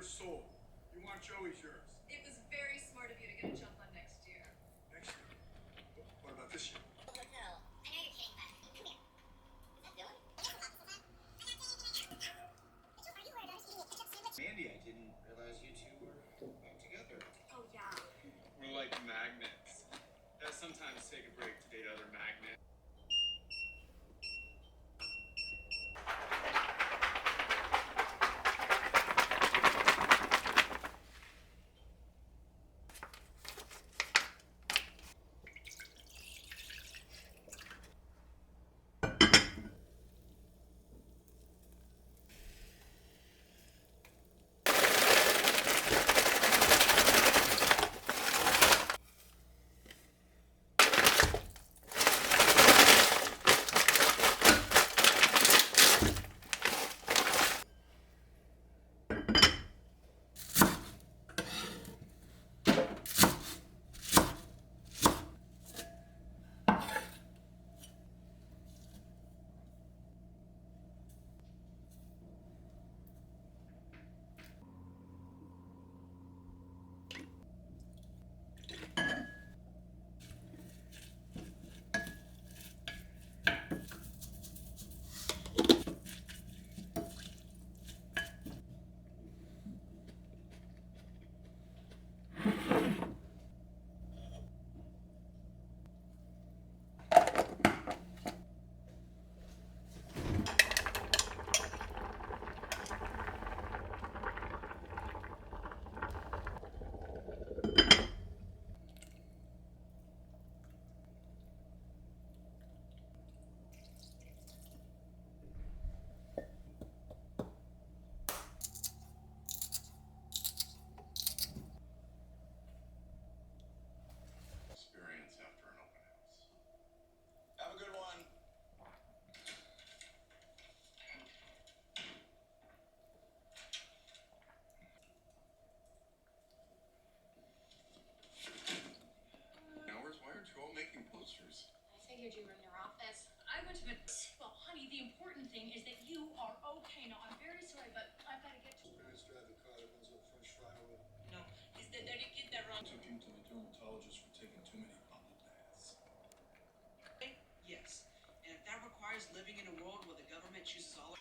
we're sold. You want Joey's yours. It was very smart of you to get a jump on next year. Next year. What- What about this year? Hotel. I know you're kidding, but come here. Is that Dylan? Mandy, I didn't realize you two were together. Oh yeah. We're like magnets. That sometimes take a break I figured you in your office. I went to bed. Well, honey, the important thing is that you are okay. Now, I'm very sorry, but I've got to get to. Parents drive the car that runs up French Fry Road. No, it's the dirty kid that runs. Took him to the dermatologist for taking too many bubble baths. Yes. And if that requires living in a world where the government chooses all